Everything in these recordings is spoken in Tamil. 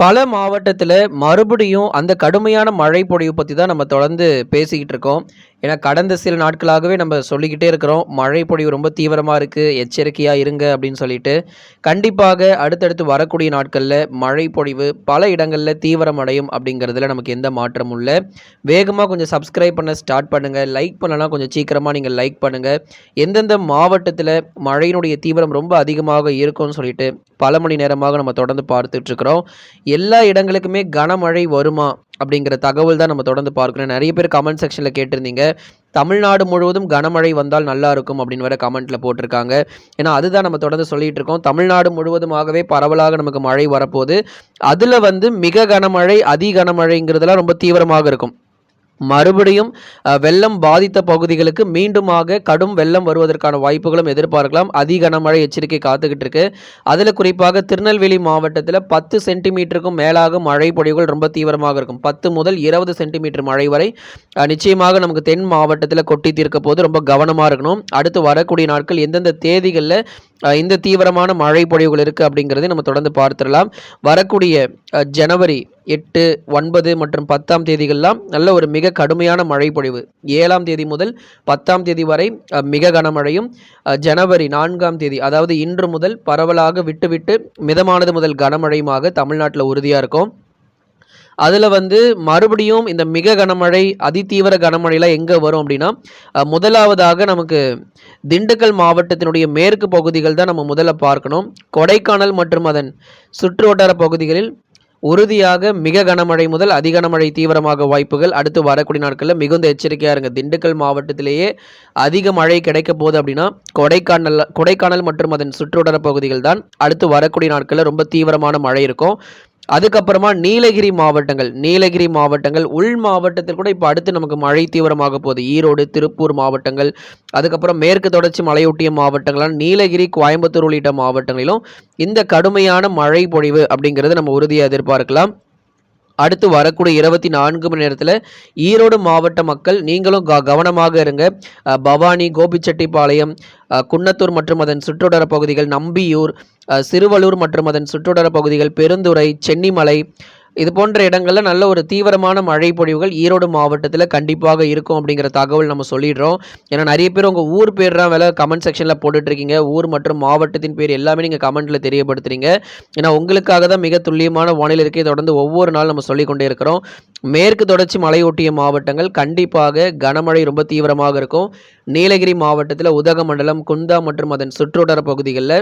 பல மாவட்டத்தில் மறுபடியும் அந்த கடுமையான மழை பொழிவு பற்றி தான் நம்ம தொடர்ந்து பேசிக்கிட்டு இருக்கோம். ஏன்னா கடந்த சில நாட்களாகவே நம்ம சொல்லிக்கிட்டே இருக்கிறோம் மழை பொழிவு ரொம்ப தீவிரமாக இருக்குது எச்சரிக்கையாக இருங்க அப்படின்னு சொல்லிட்டு. கண்டிப்பாக அடுத்தடுத்து வரக்கூடிய நாட்களில் மழை பொழிவு பல இடங்களில் தீவிரமடையும் அப்படிங்கிறதுல நமக்கு எந்த மாற்றமும் இல்லை. வேகமாக கொஞ்சம் சப்ஸ்கிரைப் பண்ண ஸ்டார்ட் பண்ணுங்கள் லைக் பண்ணலாம் கொஞ்சம் சீக்கிரமாக நீங்கள் லைக் பண்ணுங்கள் எந்தெந்த மாவட்டத்தில் மழையினுடைய தீவிரம் ரொம்ப அதிகமாக இருக்கும்னு சொல்லிட்டு பல மணி நேரமாக நம்ம தொடர்ந்து பார்த்துட்ருக்குறோம் எல்லா இடங்களுக்குமே கனமழை வருமா அப்படிங்கிற தகவல் தான் நம்ம தொடர்ந்து பார்க்கணும். நிறைய பேர் கமெண்ட் செக்ஷனில் கேட்டிருந்தீங்க. தமிழ்நாடு முழுவதும் கனமழை வந்தால் நல்லா இருக்கும் அப்படின்னு வேற கமெண்ட்ல போட்டிருக்காங்க. ஏன்னா அதுதான் நம்ம தொடர்ந்து சொல்லிட்டு இருக்கோம். தமிழ்நாடு முழுவதுமாகவே பரவலாக நமக்கு மழை வரப்போகுது. அதில் வந்து மிக கனமழை அதி கனமழைங்கிறதுலாம் ரொம்ப தீவிரமாக இருக்கும். மறுபடியும் வெள்ளம் பாதித்த பகுதிகளுக்கு மீண்டுமாக கடும் வெள்ளம் வருவதற்கான வாய்ப்புகளும் எதிர்பார்க்கலாம். அதி கனமழை எச்சரிக்கை காத்துக்கிட்டு இருக்கு. அதில் குறிப்பாக திருநெல்வேலி மாவட்டத்தில் பத்து சென்டிமீட்டருக்கும் மேலாக மழை பொழிவுகள் ரொம்ப தீவிரமாக இருக்கும். பத்து முதல் இருபது சென்டிமீட்டர் மழை வரை நிச்சயமாக நமக்கு தென் மாவட்டத்தில் கொட்டி தீர்க்க போது ரொம்ப கவனமாக இருக்கணும். அடுத்து வரக்கூடிய நாட்கள் எந்தெந்த தேதிகளில் இந்த தீவிரமான மழை பொழிவுகள் இருக்குது அப்படிங்கிறதை நம்ம தொடர்ந்து பார்த்துடலாம். வரக்கூடிய ஜனவரி எட்டு ஒன்பது மற்றும் பத்தாம் தேதிகள்லாம் நல்ல ஒரு மிக கடுமையான மழை பொழிவு. ஏழாம் தேதி முதல் பத்தாம் தேதி வரை மிக கனமழையும் ஜனவரி நான்காம் தேதி அதாவது இன்று முதல் பரவலாக விட்டுவிட்டு மிதமானது முதல் கனமழையுமாக தமிழ்நாட்டில் உறுதியாக இருக்கும். அதில் வந்து மறுபடியும் இந்த மிக கனமழை அதிதீவிர கனமழைலாம் எங்கே வரும் அப்படின்னா முதலாவதாக நமக்கு திண்டுக்கல் மாவட்டத்தினுடைய மேற்கு பகுதிகள் தான் நம்ம முதல்ல பார்க்கணும். கொடைக்கானல் மற்றும் அதன் சுற்றுவட்டார பகுதிகளில் உறுதியாக மிக கனமழை முதல் அதி கனமழை தீவிரமாக வாய்ப்புகள். அடுத்து வரக்கூடிய நாட்களில் மிகுந்த எச்சரிக்கையாக இருங்க. திண்டுக்கல் மாவட்டத்திலேயே அதிக மழை கிடைக்க போகுது அப்படின்னா கொடைக்கானல் கொடைக்கானல் மற்றும் அதன் சுற்றுவட்டார பகுதிகள் தான் அடுத்து வரக்கூடிய நாட்களில் ரொம்ப தீவிரமான மழை இருக்கும். அதுக்கப்புறமா நீலகிரி மாவட்டங்கள். நீலகிரி மாவட்டங்கள் உள் மாவட்டத்தில் கூட இப்போ அடுத்து நமக்கு மழை தீவிரமாக போகுது. ஈரோடு திருப்பூர் மாவட்டங்கள் அதுக்கப்புறம் மேற்கு தொடர்ச்சி மலையொட்டிய மாவட்டங்களான நீலகிரி கோயம்புத்தூர் உள்ளிட்ட மாவட்டங்களிலும் இந்த கடுமையான மழை பொழிவு அப்படிங்கிறது நம்ம உறுதியாக எதிர்பார்க்கலாம். அடுத்து வரக்கூடிய இருபத்தி நான்கு மணி நேரத்தில் ஈரோடு மாவட்ட மக்கள் நீங்களும் க கவனமாக இருங்க. பவானி கோபிச்செட்டிப்பாளையம் குன்னத்தூர் மற்றும் அதன் சுற்றுடர பகுதிகள் நம்பியூர் சிறுவலூர் மற்றும் அதன் சுற்றுடர பகுதிகள் பெருந்துறை சென்னிமலை இது போன்ற இடங்களில் நல்ல ஒரு தீவிரமான மழை பொழிவுகள் ஈரோடு மாவட்டத்தில் கண்டிப்பாக இருக்கும் அப்படிங்கிற தகவல் நம்ம சொல்லிடுறோம். ஏன்னா நிறைய பேர் உங்கள் ஊர் பேர்லாம் வேலை கமெண்ட் செக்ஷனில் போட்டுட்ருக்கீங்க. ஊர் மற்றும் மாவட்டத்தின் பேர் எல்லாமே நீங்கள் கமெண்ட்டில் தெரியப்படுத்துறீங்க. ஏன்னா உங்களுக்காக தான் மிக துல்லியமான வானிலை இருக்கை தொடர்ந்து ஒவ்வொரு நாள் நம்ம சொல்லிக் கொண்டே இருக்கிறோம். மேற்கு தொடர்ச்சி மலையொட்டிய மாவட்டங்கள் கண்டிப்பாக கனமழை ரொம்ப தீவிரமாக இருக்கும். நீலகிரி மாவட்டத்தில் உதகமண்டலம் குந்தா மற்றும் அதன் சுற்றுவட்டார பகுதிகளில்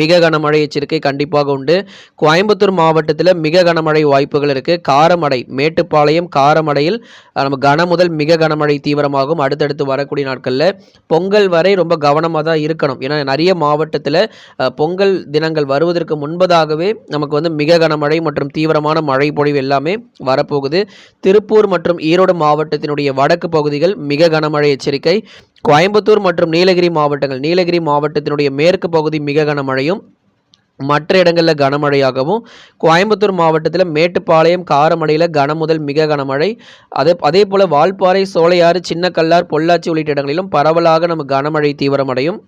மிக கனமழை எச்சரிக்கை கண்டிப்பாக உண்டு. கோயம்புத்தூர் மாவட்டத்தில் மிக கனமழை வாய்ப்புகள் இருக்குது காரமடை மேட்டுப்பாளையம் காரமடையில் நம்ம கன முதல் மிக கனமழை தீவிரமாகும். அடுத்தடுத்து வரக்கூடிய நாட்களில் பொங்கல் வரை ரொம்ப கவனமாக தான் இருக்கணும். ஏன்னா நிறைய மாவட்டத்தில் பொங்கல் தினங்கள் வருவதற்கு முன்பதாகவே நமக்கு வந்து மிக கனமழை மற்றும் தீவிரமான மழை பொழிவு எல்லாமே வரப்போகுது. திருப்பூர் மற்றும் ஈரோடு மாவட்டத்தினுடைய வடக்கு பகுதிகள் மிக கனமழை எச்சரிக்கை. கோயம்புத்தூர் மற்றும் நீலகிரி மாவட்டங்கள். நீலகிரி மாவட்டத்தினுடைய மேற்கு பகுதி மிக கனமழையும் மற்ற இடங்களில் கனமழையாகவும் கோயம்புத்தூர் மாவட்டத்தில் மேட்டுப்பாளையம் காரமடையில் கனமுதல் மிக கனமழை. அதே அதே போல் வால்பாறை சோலையாறு சின்னக்கல்லார் பொள்ளாச்சி உள்ளிட்ட இடங்களிலும் பரவலாக நம்ம கனமழை தீவிரமடையும்.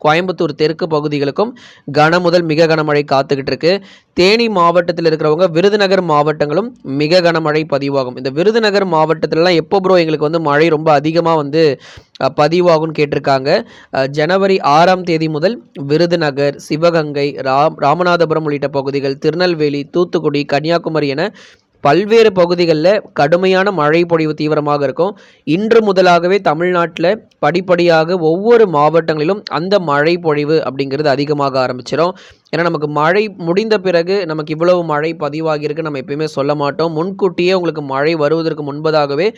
கோயம்புத்தூர் தெற்கு பகுதிகளுக்கும் கன முதல் மிக கனமழை காத்துக்கிட்டு இருக்கு தேனி மாவட்டத்தில் இருக்கிறவங்க விருதுநகர் மாவட்டங்களும் மிக கனமழை பதிவாகும். இந்த விருதுநகர் மாவட்டத்திலலாம் எப்போ ப்ரோ எங்களுக்கு வந்து மழை ரொம்ப அதிகமாக வந்து பதிவாகும்னு கேட்டிருக்காங்க. ஜனவரி ஆறாம் தேதி முதல் விருதுநகர் சிவகங்கை ராம் ராமநாதபுரம் உள்ளிட்ட பகுதிகள் திருநெல்வேலி தூத்துக்குடி கன்னியாகுமரி என பல்வேறு பகுதிகளில் கடுமையான மழை பொழிவு தீவிரமாக இருக்கும். இன்று முதலாகவே தமிழ்நாட்டில் படிப்படியாக ஒவ்வொரு மாவட்டங்களிலும் அந்த மழை பொழிவு அப்படிங்கிறது அதிகமாக ஆரம்பிச்சிடும் ஏன்னா நமக்கு மழை முடிந்த பிறகு நமக்கு இவ்வளவு மழை பதிவாகியிருக்கு நம்ம எப்பயுமே சொல்ல மாட்டோம். முன்கூட்டியே உங்களுக்கு மழை வருவதற்கு முன்பதாகவே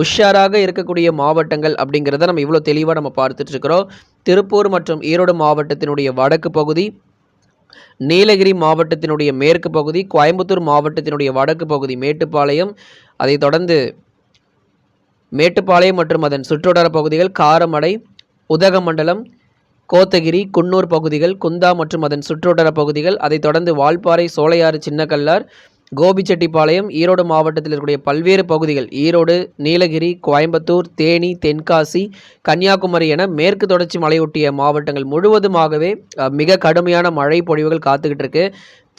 உஷாராக இருக்கக்கூடிய மாவட்டங்கள் அப்படிங்கிறத நம்ம இவ்வளோ தெளிவாக நம்ம பார்த்துட்ருக்குறோம் திருப்பூர் மற்றும் ஈரோடு மாவட்டத்தினுடைய வடக்கு பகுதி நீலகிரி மாவட்டத்தினுடைய மேற்கு பகுதி கோயம்புத்தூர் மாவட்டத்தினுடைய வடக்கு பகுதி மேட்டுப்பாளையம் அதைத் தொடர்ந்து மேட்டுப்பாளையம் மற்றும் அதன் சுற்றுவட்டார பகுதிகள் காரமடை உதகமண்டலம் கோத்தகிரி குன்னூர் பகுதிகள் குந்தா மற்றும் அதன் சுற்றுவட்டார பகுதிகள் அதைத் தொடர்ந்து வால்பாறை சோலையாறு சின்னக்கல்லார் கோபிச்செட்டிப்பாளையம் ஈரோடு மாவட்டத்தில் இருக்கக்கூடிய பல்வேறு பகுதிகள் ஈரோடு நீலகிரி கோயம்புத்தூர் தேனி தென்காசி கன்னியாகுமரி என மேற்கு தொடர்ச்சி மலையொட்டிய மாவட்டங்கள் முழுவதுமாகவே மிக கடுமையான மழை பொழிவுகள் காத்துக்கிட்டு இருக்கு.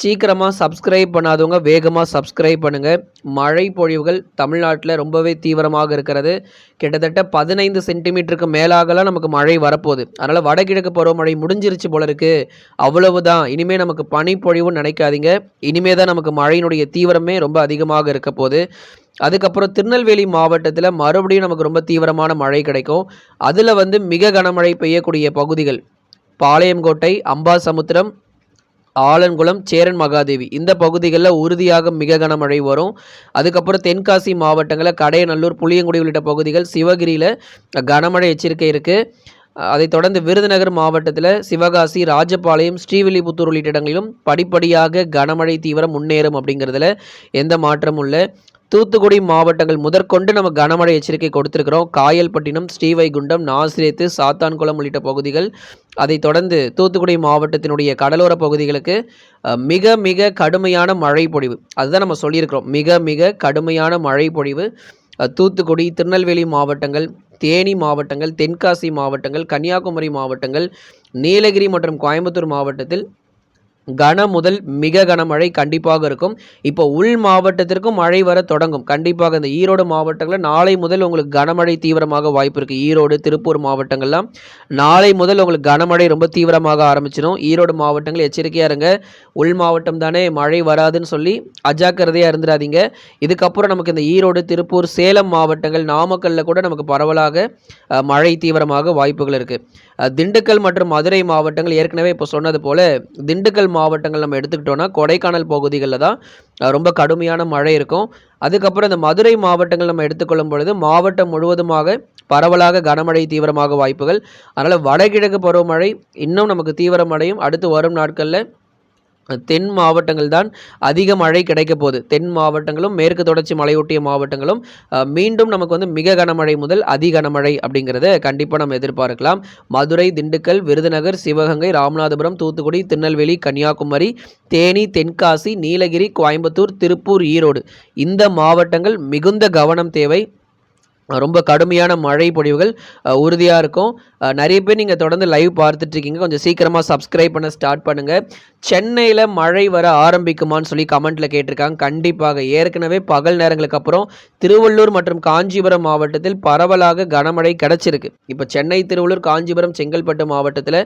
சீக்கிரமாக சப்ஸ்கிரைப் பண்ணாதவங்க வேகமாக சப்ஸ்கிரைப் பண்ணுங்கள் மழை பொழிவுகள் தமிழ்நாட்டில் ரொம்பவே தீவிரமாக இருக்கிறது. கிட்டத்தட்ட பதினைந்து சென்டிமீட்டருக்கு மேலாகலாம் நமக்கு மழை வரப்போகுது. அதனால் வடகிழக்கு பருவமழை முடிஞ்சிருச்சு போல இருக்குது அவ்வளவுதான். இனிமேல் நமக்கு பனிப்பொழிவுன்னு நினைக்காதீங்க. இனிமே தான் நமக்கு மழையினுடைய தீவிரமே ரொம்ப அதிகமாக இருக்க போகுது. அதுக்கப்புறம் திருநெல்வேலி மாவட்டத்தில் மறுபடியும் நமக்கு ரொம்ப தீவிரமான மழை கிடைக்கும். அதில் வந்து மிக கனமழை பெய்யக்கூடிய பகுதிகள் பாளையங்கோட்டை அம்பாசமுத்திரம் ஆலன்குளம் சேரன் மகாதேவி. இந்த பகுதிகளில் உறுதியாக மிக கனமழை வரும். அதுக்கப்புறம் தென்காசி மாவட்டங்களில் கடையநல்லூர் புளியங்குடி உள்ளிட்ட பகுதிகள் சிவகிரியில் கனமழை எச்சரிக்கை இருக்குது அதைத் தொடர்ந்து விருதுநகர் மாவட்டத்தில் சிவகாசி ராஜபாளையம் ஸ்ரீவில்லிபுத்தூர் உள்ளிட்ட இடங்களிலும் படிப்படியாக கனமழை தீவிரம் முன்னேறும் அப்படிங்கிறதுல எந்த மாற்றமும் இல்லை. தூத்துக்குடி மாவட்டங்கள் முதற்கொண்டு நம்ம கனமழை எச்சரிக்கை கொடுத்துருக்குறோம். காயல்பட்டினம் ஸ்ரீவைகுண்டம் நாசிரேத்து சாத்தான்குளம் உள்ளிட்ட பகுதிகள். அதைத் தொடர்ந்து தூத்துக்குடி மாவட்டத்தினுடைய கடலோர பகுதிகளுக்கு மிக மிக கடுமையான மழை பொழிவு. அதுதான் நம்ம சொல்லியிருக்கிறோம். மிக மிக கடுமையான மழை பொழிவு. தூத்துக்குடி திருநெல்வேலி மாவட்டங்கள் தேனி மாவட்டங்கள் தென்காசி மாவட்டங்கள் கன்னியாகுமரி மாவட்டங்கள் நீலகிரி மற்றும் கோயம்புத்தூர் மாவட்டத்தில் கன முதல் மிக கனமழை கண்டிப்பாக இருக்கும். இப்போ உள் மாவட்டத்திற்கும் மழை வர தொடங்கும். கண்டிப்பாக இந்த ஈரோடு மாவட்டங்களில் நாளை முதல் உங்களுக்கு கனமழை தீவிரமாக வாய்ப்பு இருக்குது ஈரோடு திருப்பூர் மாவட்டங்கள்லாம் நாளை முதல் உங்களுக்கு கனமழை ரொம்ப தீவிரமாக ஆரம்பிச்சிடும். ஈரோடு மாவட்டங்கள் எச்சரிக்கையாக இருங்க. உள் மாவட்டம் தானே மழை வராதுன்னு சொல்லி அஜாக்கிரதையாக இருந்துடாதீங்க. இதுக்கப்புறம் நமக்கு இந்த ஈரோடு திருப்பூர் சேலம் மாவட்டங்கள் நாமக்கல்லில் கூட நமக்கு பரவலாக மழை தீவிரமாக வாய்ப்புகள் இருக்குது திண்டுக்கல் மற்றும் மதுரை மாவட்டங்கள் ஏற்கனவே இப்போ சொன்னது போல் திண்டுக்கல் மாவட்டங்கள் நம்ம எடுத்துக்கிட்டோன்னா கொடைக்கானல் பகுதிகளில் தான் ரொம்ப கடுமையான மழை இருக்கும். அதுக்கப்புறம் இந்த மதுரை மாவட்டங்கள் நம்ம எடுத்துக்கொள்ளும் பொழுது மாவட்டம் முழுவதுமாக பரவலாக கனமழை தீவிரமாக வாய்ப்புகள். அதனால் வடகிழக்கு பருவமழை இன்னும் நமக்கு தீவிரமடையும். அடுத்து வரும் நாட்களில் தென் மாவட்டங்கள் தான் அதிக மழை கிடைக்க போகுது. தென் மாவட்டங்களும் மேற்கு தொடர்ச்சி மலையொட்டிய மாவட்டங்களும் மீண்டும் நமக்கு வந்து மிக கனமழை முதல் அதி கனமழை அப்படிங்கிறத கண்டிப்பாக நம்ம எதிர்பார்க்கலாம். மதுரை திண்டுக்கல் விருதுநகர் சிவகங்கை ராமநாதபுரம் தூத்துக்குடி திருநெல்வேலி கன்னியாகுமரி தேனி தென்காசி நீலகிரி கோயம்புத்தூர் திருப்பூர் ஈரோடு. இந்த மாவட்டங்கள் மிகுந்த கவனம் தேவை. ரொம்ப கடுமையான மழை பொழிவுகள் உறுதியாக இருக்கும். நிறைய பேர் நீங்கள் தொடர்ந்து லைவ் பார்த்துட்ருக்கீங்க கொஞ்சம் சீக்கிரமாக சப்ஸ்கிரைப் பண்ண ஸ்டார்ட் பண்ணுங்கள் சென்னையில் மழை வர ஆரம்பிக்குமான்னு சொல்லி கமெண்ட்டில் கேட்டிருக்காங்க. கண்டிப்பாக. ஏற்கனவே பகல் நேரங்களுக்கு அப்புறம் திருவள்ளூர் மற்றும் காஞ்சிபுரம் மாவட்டத்தில் பரவலாக கனமழை கிடச்சிருக்கு. இப்போ சென்னை திருவள்ளூர் காஞ்சிபுரம் செங்கல்பட்டு மாவட்டத்தில்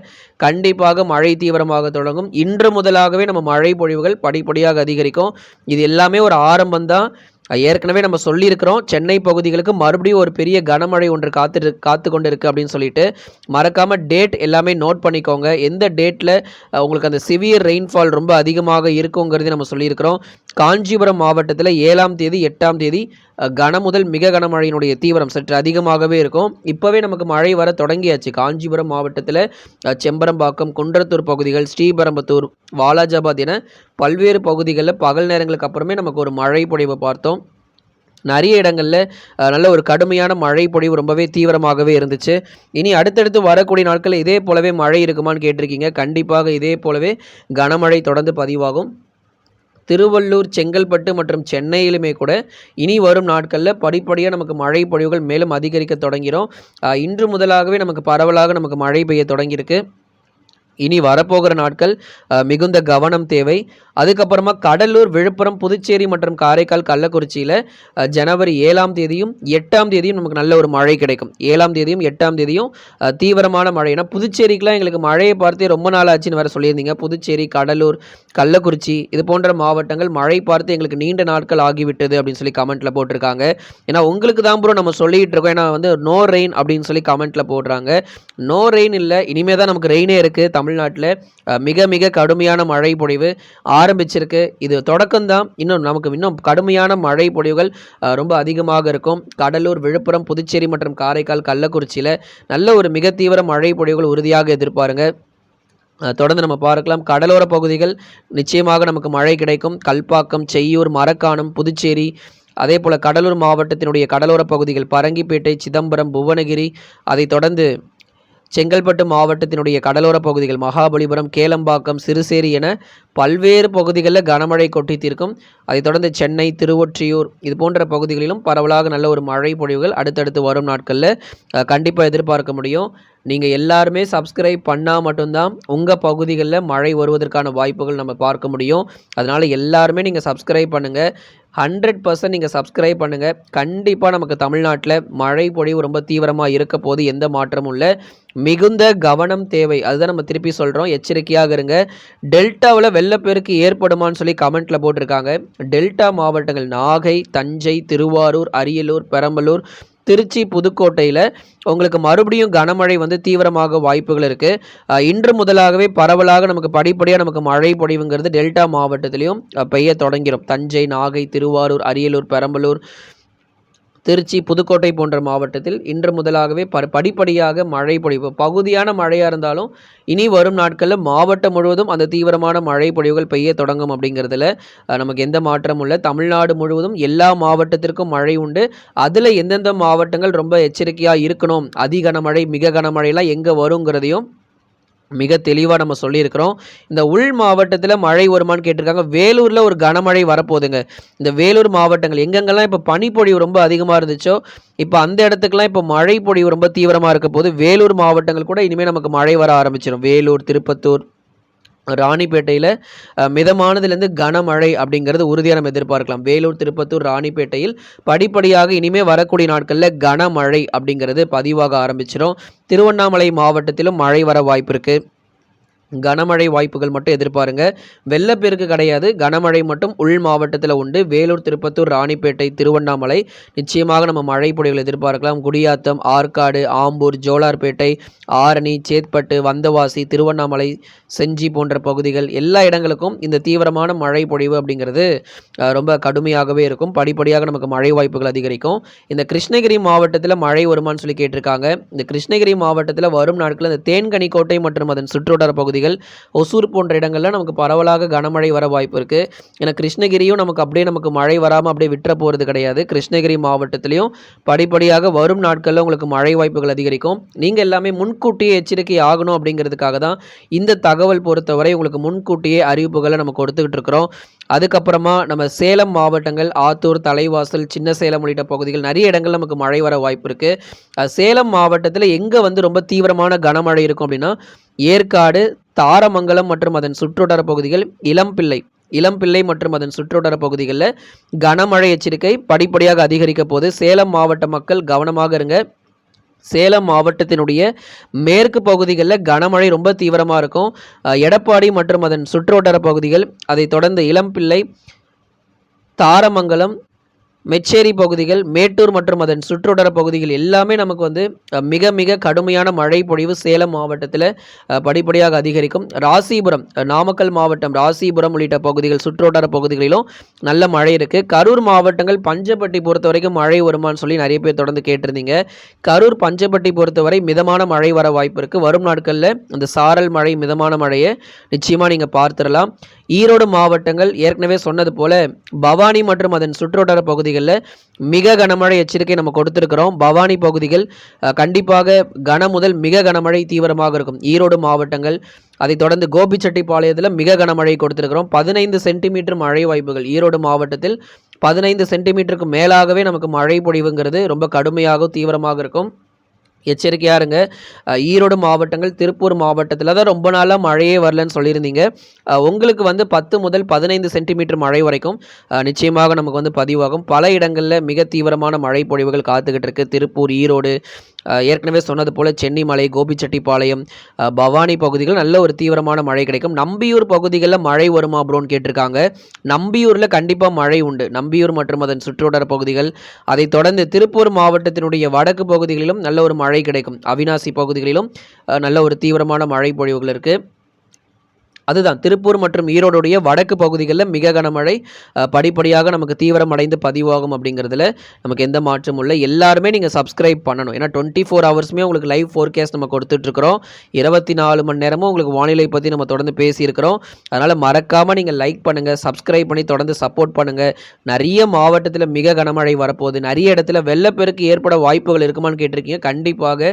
கண்டிப்பாக மழை தீவிரமாக தொடங்கும். இன்று முதலாகவே நம்ம மழை பொழிவுகள் படிப்படியாக அதிகரிக்கும். இது எல்லாமே ஒரு ஆரம்பம் தான் ஏற்கனவே நம்ம சொல்லியிருக்கிறோம் சென்னை பகுதிகளுக்கு மறுபடியும் ஒரு பெரிய கனமழை ஒன்று காத்து காத்து கொண்டு இருக்குது அப்படின்னு சொல்லிட்டு மறக்காமல் டேட் எல்லாமே நோட் பண்ணிக்கோங்க. எந்த டேட்டில் உங்களுக்கு அந்த சிவியர் ரெயின்ஃபால் ரொம்ப அதிகமாக இருக்குங்கிறதையும் நம்ம சொல்லியிருக்கிறோம். காஞ்சிபுரம் மாவட்டத்தில் ஏழாம் தேதி எட்டாம் தேதி கன முதல் மிக கனமழையினுடைய தீவிரம் சற்று அதிகமாகவே இருக்கும். இப்போவே நமக்கு மழை வர தொடங்கியாச்சு. காஞ்சிபுரம் மாவட்டத்தில் செம்பரம்பாக்கம் குன்றத்தூர் பகுதிகள் ஸ்ரீபெரும்புத்தூர் வாலாஜாபாத் என பல்வேறு பகுதிகளில் பகல் நேரங்களுக்கு அப்புறமே நமக்கு ஒரு மழை பொழிவை பார்த்தோம். நிறைய இடங்களில் நல்ல ஒரு கடுமையான மழை பொழிவு ரொம்பவே தீவிரமாகவே இருந்துச்சு. இனி அடுத்தடுத்து வரக்கூடிய நாட்களில் இதே போலவே மழை இருக்குமான்னு கேட்டிருக்கீங்க. கண்டிப்பாக இதே போலவே கனமழை தொடர்ந்து பதிவாகும். திருவள்ளூர் செங்கல்பட்டு மற்றும் சென்னையிலுமே கூட இனி வரும் நாட்களில் படிப்படியாக நமக்கு மழை பொழிவுகள் மேலும் அதிகரிக்க தொடங்கிறோம். இன்று முதலாகவே நமக்கு பரவலாக நமக்கு மழை பெய்ய தொடங்கியிருக்கு. இனி வரப்போகிற நாட்கள் மிகுந்த கவனம் தேவை. அதுக்கப்புறமா கடலூர் விழுப்புரம் புதுச்சேரி மற்றும் காரைக்கால் கள்ளக்குறிச்சியில் ஜனவரி ஏழாம் தேதியும் எட்டாம் தேதியும் நமக்கு நல்ல ஒரு மழை கிடைக்கும். ஏழாம் தேதியும் எட்டாம் தேதியும் தீவிரமான மழை. ஏன்னா புதுச்சேரிக்கெலாம் எங்களுக்கு மழையை பார்த்தே ரொம்ப நாள் ஆச்சுன்னு வேறு சொல்லியிருந்தீங்க. புதுச்சேரி கடலூர் கள்ளக்குறிச்சி இது போன்ற மாவட்டங்கள் மழை பார்த்து எங்களுக்கு நீண்ட நாட்கள் ஆகிவிட்டது அப்படின்னு சொல்லி கமெண்ட்டில் போட்டிருக்காங்க. ஏன்னா உங்களுக்கு தான் ப்ரோ நம்ம சொல்லிகிட்டு இருக்கோம். ஏன்னா வந்து நோ ரெயின் அப்படின்னு சொல்லி கமெண்ட்டில் போடுறாங்க. நோ ரெயின் இல்லை இனிமேல் தான் நமக்கு ரெயினே இருக்குது தமிழ்நாட்டில் மிக மிக கடுமையான மழை பொழிவு ஆரம்பிச்சிருக்கு. இது தொடக்கம்தான். இன்னும் நமக்கு இன்னும் கடுமையான மழை பொழிவுகள் ரொம்ப அதிகமாக இருக்கும். கடலூர் விழுப்புரம் புதுச்சேரி மற்றும் காரைக்கால் கள்ளக்குறிச்சியில் நல்ல ஒரு மிக தீவிர மழை பொழிவுகள் உறுதியாக எதிர்பாருங்க. தொடர்ந்து நம்ம பார்க்கலாம். கடலோர பகுதிகள் நிச்சயமாக நமக்கு மழை கிடைக்கும். கல்பாக்கம் செய்யூர் மரக்காணம் புதுச்சேரி அதே போல் கடலூர் மாவட்டத்தினுடைய கடலோர பகுதிகள் பரங்கிப்பேட்டை சிதம்பரம் புவனகிரி அதைத் தொடர்ந்து செங்கல்பட்டு மாவட்டத்தினுடைய கடலோர பகுதிகள் மகாபலிபுரம் கேளம்பாக்கம் சிறுசேரி என பல்வேறு பகுதிகளில் கனமழை கொட்டி அதைத் தொடர்ந்து சென்னை திருவொற்றியூர் இது போன்ற பகுதிகளிலும் பரவலாக நல்ல ஒரு மழை பொழிவுகள் அடுத்தடுத்து வரும் நாட்களில் கண்டிப்பாக எதிர்பார்க்க முடியும். நீங்கள் எல்லாருமே சப்ஸ்கிரைப் பண்ணால் மட்டும்தான் உங்கள் பகுதிகளில் மழை வருவதற்கான வாய்ப்புகள் நம்ம பார்க்க முடியும். அதனால் எல்லாருமே நீங்கள் சப்ஸ்கிரைப் பண்ணுங்கள் ஹண்ட்ரட் பர்சன்ட் நீங்கள் சப்ஸ்கிரைப் பண்ணுங்கள் கண்டிப்பாக நமக்கு தமிழ்நாட்டில் மழை பொழிவு ரொம்ப தீவிரமாக இருக்க போது எந்த மாற்றமும் இல்லை. மிகுந்த கவனம் தேவை. அதுதான் நம்ம திருப்பி சொல்கிறோம் எச்சரிக்கையாக இருங்க. டெல்டாவில் வெள்ளப்பெருக்கு ஏற்படுமான்னு சொல்லி கமெண்ட்டில் போட்டிருக்காங்க. டெல்டா மாவட்டங்கள் நாகை தஞ்சை திருவாரூர் அரியலூர் பெரம்பலூர் திருச்சி புதுக்கோட்டையில் உங்களுக்கு மறுபடியும் கனமழை வந்து தீவிரமாக வாய்ப்புகள் இருக்குது இன்று முதலாகவே பரவலாக நமக்கு படிப்படியாக நமக்கு மழை பொழிவுங்கிறது டெல்டா மாவட்டத்திலையும் பெய்ய தொடங்கிடும் தஞ்சை நாகை திருவாரூர் அரியலூர் பெரம்பலூர் திருச்சி புதுக்கோட்டை போன்ற மாவட்டத்தில் இன்று முதலாகவே ப படிப்படியாக மழை பொழிவு. பகுதியான மழையாக இருந்தாலும் இனி வரும் நாட்களில் மாவட்டம் முழுவதும் அந்த தீவிரமான மழை பொழிவுகள் பெய்ய தொடங்கும் அப்படிங்கிறதுல நமக்கு எந்த மாற்றமும் இல்லை. தமிழ்நாடு முழுவதும் எல்லா மாவட்டத்திற்கும் மழை உண்டு. அதில் எந்தெந்த மாவட்டங்கள் ரொம்ப எச்சரிக்கையாக இருக்கணும்? அதி கனமழை மிக கனமழைலாம் எங்கே வருங்கிறதையும் மிக தெளிவாக நம்ம சொல்லியிருக்கிறோம். இந்த உள் மாவட்டத்தில் மழை வருமானு கேட்டிருக்காங்க. வேலூரில் ஒரு கனமழை வரப்போகுதுங்க. இந்த வேலூர் மாவட்டங்கள் எங்கெங்கெல்லாம் இப்போ பனிப்பொழிவு ரொம்ப அதிகமாக இருந்துச்சோ இப்போ அந்த இடத்துக்குலாம் இப்போ மழை பொழிவு ரொம்ப தீவிரமாக இருக்க போது வேலூர் மாவட்டங்கள் கூட இனிமேல் நமக்கு மழை வர ஆரம்பிச்சிடும் வேலூர் திருப்பத்தூர் ராணிப்பேட்டையில் மிதமானதுலேருந்து கனமழை அப்படிங்கிறது உறுதியாக நம்ம எதிர்பார்க்கலாம். வேலூர் திருப்பத்தூர் ராணிப்பேட்டையில் படிப்படியாக இனிமேல் வரக்கூடிய நாட்களில் கனமழை அப்படிங்கிறது பதிவாக ஆரம்பிச்சிடும் திருவண்ணாமலை மாவட்டத்திலும் மழை வர வாய்ப்பு இருக்குது கனமழை வாய்ப்புகள் மட்டும் எதிர்பாருங்க. வெள்ளப்பெருக்கு கிடையாது. கனமழை மட்டும் உள் மாவட்டத்தில் உண்டு. வேலூர் திருப்பத்தூர் ராணிப்பேட்டை திருவண்ணாமலை. நிச்சயமாக நம்ம மழை பொழிவுகள் எதிர்பார்க்கலாம். குடியாத்தம் ஆற்காடு ஆம்பூர் ஜோலார்பேட்டை ஆரணி சேத்பட்டு வந்தவாசி திருவண்ணாமலை செஞ்சி போன்ற பகுதிகள் எல்லா இடங்களுக்கும் இந்த தீவிரமான மழை பொழிவு அப்படிங்கிறது ரொம்ப கடுமையாகவே இருக்கும். படிப்படியாக நமக்கு மழை வாய்ப்புகள் அதிகரிக்கும். இந்த கிருஷ்ணகிரி மாவட்டத்தில் மழை வருமானு சொல்லி கேட்டிருக்காங்க. இந்த கிருஷ்ணகிரி மாவட்டத்தில் வரும் நாட்களில் இந்த தேன்கனிக்கோட்டை மற்றும் அதன் சுற்றுவட்டார பகுதிகள் ஒசூர் போன்ற இடங்களில் நமக்கு பரவலாக கனமழை வர வாய்ப்பு இருக்குது ஏன்னா கிருஷ்ணகிரியும் நமக்கு அப்படியே நமக்கு மழை வராமல் அப்படியே விட்டுற போகிறது கிடையாது. கிருஷ்ணகிரி மாவட்டத்திலையும் படிப்படியாக வரும் நாட்களில் உங்களுக்கு மழை வாய்ப்புகள் அதிகரிக்கும். நீங்கள் எல்லாமே முன்கூட்டியே எச்சரிக்கை ஆகணும் அப்படிங்கிறதுக்காக தான் இந்த தகவல் பொறுத்தவரை உங்களுக்கு முன்கூட்டியே அறிவிப்புகளை நம்ம கொடுத்துக்கிட்டு இருக்கிறோம். அதுக்கப்புறமா நம்ம சேலம் மாவட்டங்கள் ஆத்தூர் தலைவாசல் சின்ன சேலம் உள்ளிட்ட பகுதிகள் நிறைய இடங்கள் நமக்கு மழை வர வாய்ப்பு இருக்குது சேலம் மாவட்டத்தில் எங்கே வந்து ரொம்ப தீவிரமான கனமழை இருக்கும் அப்படின்னா ஏற்காடு தாரமங்கலம் மற்றும் அதன் சுற்றுவட்டார பகுதிகள் இளம்பிள்ளை. இளம்பிள்ளை மற்றும் அதன் சுற்றுவட்டார பகுதிகளில் கனமழை எச்சரிக்கை படிப்படியாக அதிகரிக்க போது சேலம் மாவட்ட மக்கள் கவனமாக இருங்க. சேலம் மாவட்டத்தினுடைய மேற்கு பகுதிகளில் கனமழை ரொம்ப தீவிரமாக இருக்கும். எடப்பாடி மற்றும் அதன் சுற்றுவட்டார பகுதிகள் அதை தொடர்ந்து இளம்பிள்ளை தாரமங்கலம் மெச்சேரி பகுதிகள் மேட்டூர் மற்றும் அதன் சுற்றுவட்டார பகுதிகள் எல்லாமே நமக்கு வந்து மிக மிக கடுமையான மழை பொழிவு சேலம் மாவட்டத்தில் படிப்படியாக அதிகரிக்கும். ராசிபுரம் நாமக்கல் மாவட்டம் ராசிபுரம் உள்ளிட்ட பகுதிகள் சுற்றுவட்டார பகுதிகளிலும் நல்ல மழை இருக்குது கரூர் மாவட்டங்கள் பஞ்சப்பட்டி பொறுத்த வரைக்கும் மழை வருமானு சொல்லி நிறைய பேர் தொடர்ந்து கேட்டிருந்தீங்க. கரூர் பஞ்சப்பட்டி பொறுத்தவரை மிதமான மழை வர வாய்ப்பு இருக்குது வரும் நாட்களில் இந்த சாரல் மழை மிதமான மழையை நிச்சயமாக நீங்கள் பார்த்துடலாம். ஈரோடு மாவட்டங்கள் ஏற்கனவே சொன்னது போல பவானி மற்றும் அதன் சுற்றுவட்டார பகுதிகளில் மிக கனமழை எச்சரிக்கை நம்ம கொடுத்துருக்கிறோம். பவானி பகுதிகள் கண்டிப்பாக கன முதல் மிக கனமழை தீவிரமாக இருக்கும். ஈரோடு மாவட்டங்கள் அதைத் தொடர்ந்து கோபிச்செட்டிப்பாளையத்தில் மிக கனமழை கொடுத்துருக்கிறோம். பதினைந்து சென்டிமீட்டர் மழை வாய்ப்புகள். ஈரோடு மாவட்டத்தில் பதினைந்து சென்டிமீட்டருக்கு மேலாகவே நமக்கு மழை பொழிவுங்கிறது ரொம்ப கடுமையாக தீவிரமாக இருக்கும். எச்சரிக்கையாக இருங்க ஈரோடு மாவட்டங்கள் திருப்பூர் மாவட்டத்தில் தான் ரொம்ப நாளாக மழையே வரலன்னு சொல்லியிருந்தீங்க. உங்களுக்கு வந்து பத்து முதல் பதினைந்து சென்டிமீட்டர் மழை வரைக்கும் நிச்சயமாக நமக்கு வந்து பதிவாகும். பல இடங்களில் மிக தீவிரமான மழை பொழிவுகள் காத்துக்கிட்டு இருக்குது திருப்பூர் ஈரோடு ஏற்கனவே சொன்னது போல் சென்னிமலை கோபிச்செட்டிப்பாளையம் பவானி பகுதிகள் நல்ல ஒரு தீவிரமான மழை கிடைக்கும். நம்பியூர் பகுதிகளில் மழை வருமா ப்ரோன்னு கேட்டிருக்காங்க. நம்பியூரில் கண்டிப்பாக மழை உண்டு. நம்பியூர் மற்றும் அதன் சுற்றுவட்டார பகுதிகள். அதைத் தொடர்ந்து திருப்பூர் மாவட்டத்தினுடைய வடக்கு பகுதிகளிலும் நல்ல ஒரு மழை கிடைக்கும். அவினாசி பகுதிகளிலும் நல்ல ஒரு தீவிரமான மழை பொழிவுகள் இருக்குது அதுதான். திருப்பூர் மற்றும் ஈரோடுடைய வடக்கு பகுதிகளில் மிக கனமழை படிப்படியாக நமக்கு தீவிரம் அடைந்து பதிவாகும் அப்படிங்கிறதுல நமக்கு எந்த மாற்றமும் இல்லை. எல்லாருமே நீங்கள் சப்ஸ்கிரைப் பண்ணணும். ஏன்னா டுவெண்ட்டி ஃபோர் ஹவர்ஸுமே உங்களுக்கு லைவ் ஃபோர்கேஸ்ட் நம்ம கொடுத்துட்ருக்குறோம். இருபத்தி நாலு மணி நேரமும் உங்களுக்கு வானிலை பற்றி நம்ம தொடர்ந்து பேசியிருக்கிறோம். அதனால் மறக்காமல் நீங்கள் லைக் பண்ணுங்கள் சப்ஸ்கிரைப் பண்ணி தொடர்ந்து சப்போர்ட் பண்ணுங்கள் நிறைய மாவட்டத்தில் மிக கனமழை வரப்போகுது. நிறைய இடத்துல வெள்ளப்பெருக்கு ஏற்பட வாய்ப்புகள் இருக்குமான்னு கேட்டிருக்கீங்க. கண்டிப்பாக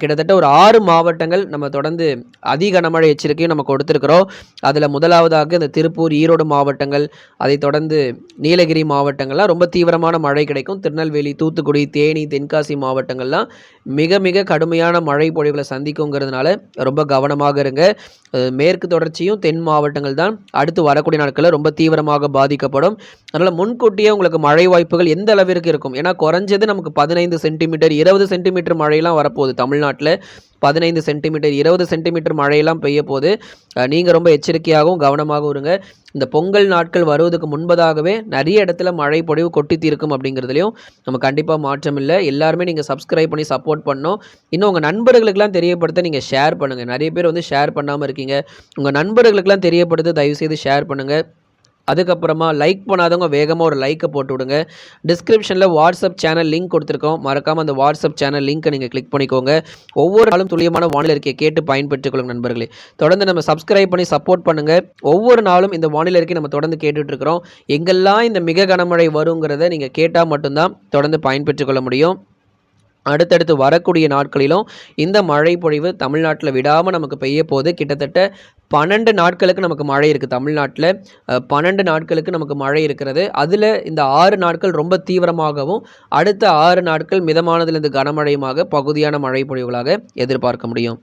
கிட்டத்தட்ட ஒரு ஆறு மாவட்டங்கள் நம்ம தொடர்ந்து அதிக கனமழை எச்சரிக்கையும் நம்ம கொடுத்துருக்குறோம். அதில் முதலாவதாக இந்த திருப்பூர் ஈரோடு மாவட்டங்கள் அதைத் தொடர்ந்து நீலகிரி மாவட்டங்கள்லாம் ரொம்ப தீவிரமான மழை கிடைக்கும். திருநெல்வேலி தூத்துக்குடி தேனி தென்காசி மாவட்டங்கள்லாம் மிக மிக கடுமையான மழை பொழிவுகளை சந்திக்குங்கிறதுனால ரொம்ப கவனமாக இருங்க. மேற்கு தொடர்ச்சியும் தென் மாவட்டங்கள் தான் அடுத்து வரக்கூடிய நாட்களில் ரொம்ப தீவிரமாக பாதிக்கப்படும். அதனால் முன்கூட்டியே உங்களுக்கு மழை வாய்ப்புகள் எந்த அளவிற்கு இருக்கும்? ஏன்னா குறைஞ்சது நமக்கு பதினைந்து சென்டிமீட்டர் இருபது சென்டிமீட்டர் மழையெல்லாம் வரப்போகுது தமிழ்நாட்டில். பதினைந்து சென்டிமீட்டர் இருபது சென்டிமீட்டர் மழையெல்லாம் பெய்ய போது நீங்கள் ரொம்ப எச்சரிக்கையாகவும் கவனமாகவும் இருங்க. இந்த பொங்கல் நாட்கள் வருவதுக்கு முன்பதாகவே நிறைய இடத்துல மழை பொழிவு கொட்டி தீர்க்கும் அப்படிங்கிறதுலையும் நம்ம கண்டிப்பாக மாற்றம் இல்லை. எல்லாருமே நீங்கள் சப்ஸ்கிரைப் பண்ணி சப்போர்ட் பண்ணோம் இன்னும் உங்கள் நண்பர்களுக்கெல்லாம் தெரியப்படுத்த நீங்கள் ஷேர் பண்ணுங்கள் நிறைய பேர் வந்து ஷேர் பண்ணாமல் இருக்கீங்க. உங்கள் நண்பர்களுக்கெல்லாம் தெரியப்படுத்த தயவுசெய்து ஷேர் பண்ணுங்கள் அதுக்கப்புறமா லைக் பண்ணாதவங்க வேகமாக ஒரு லைக்கை போட்டு விடுங்க டிஸ்கிரிப்ஷனில் வாட்ஸ்அப் சேனல் லிங்க் கொடுத்துருக்கோம். மறக்காமல் அந்த வாட்ஸ்அப் சேனல் லிங்க்கை நீங்கள் கிளிக் பண்ணிக்கோங்க. ஒவ்வொரு நாளும் துல்லியமான வானிலை அறிக்கையை கேட்டு பயன்பெற்றுக்கொள்ளுங்க நண்பர்களே. தொடர்ந்து நம்ம சப்ஸ்கிரைப் பண்ணி சப்போர்ட் பண்ணுங்கள் ஒவ்வொரு நாளும் இந்த வானிலை அறிக்கை நம்ம தொடர்ந்து கேட்டுட்ருக்கிறோம் எங்கெல்லாம் இந்த மிக கனமழை வருங்கிறத நீங்கள் கேட்டால் மட்டும்தான் தொடர்ந்து பயன்பெற்றுக்கொள்ள முடியும். அடுத்தடுத்து வரக்கூடிய நாட்களிலும் இந்த மழை பொழிவு தமிழ்நாட்டில் விடாமல் நமக்கு பெய்ய போது கிட்டத்தட்ட பன்னெண்டு நாட்களுக்கு நமக்கு மழை இருக்குது தமிழ்நாட்டில். பன்னெண்டு நாட்களுக்கு நமக்கு மழை இருக்கிறது. அதில் இந்த ஆறு நாட்கள் ரொம்ப தீவிரமாகவும் அடுத்த ஆறு நாட்கள் மிதமானதுலேருந்து கனமழையுமாக பகுதியான மழை பொழிவுகளாக எதிர்பார்க்க முடியும்.